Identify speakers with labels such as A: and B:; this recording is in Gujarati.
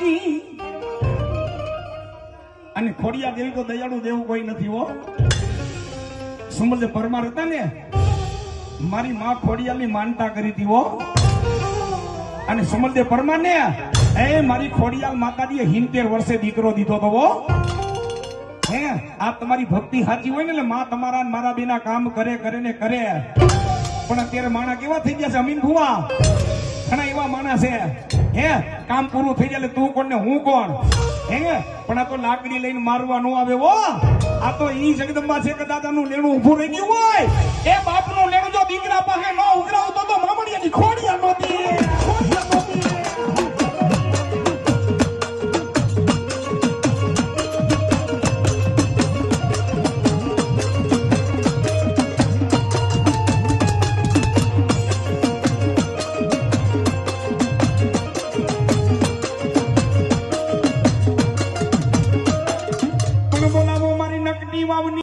A: સાચી અને ખોડિયા જેવી તો દયાળુ દેવું કોઈ નથી હો. સુમલજે પરમાર હતા ને? મારી માં ખોડિયાલની માનતા કરી હતી અને સુમલજે પરમાર ને? એ મારી ખોડિયાલ માતાજીએ હિંતેર વર્ષે દીકરો દીધો તો હો. હે આ તમારી ભક્તિ સાચી હોય ને એટલે માં તમારા મારા બેના કામ કરે કરે ને કરે. પણ અત્યારે માણા કેવા થઈ ગયા છે? અમીન ભુવા. ઘણા એવા માણસ છે. હે? કામ પૂરું થઈ જાય તું કોણ ને હું કોણ? હે? પણ આ તો લાકડી લઈને મારવા નો આવે હો. આ તો ઈ જગદંબા છે કે દાદાનું લેણું ઊભું રહી ગયું હોય. એ બાપનું લેણું જો દીકરા પાસે ન ઉઘરાવતો તો મામડિયાની ખોડિયા નહોતી બોલાવો મારી નકટી વાવની.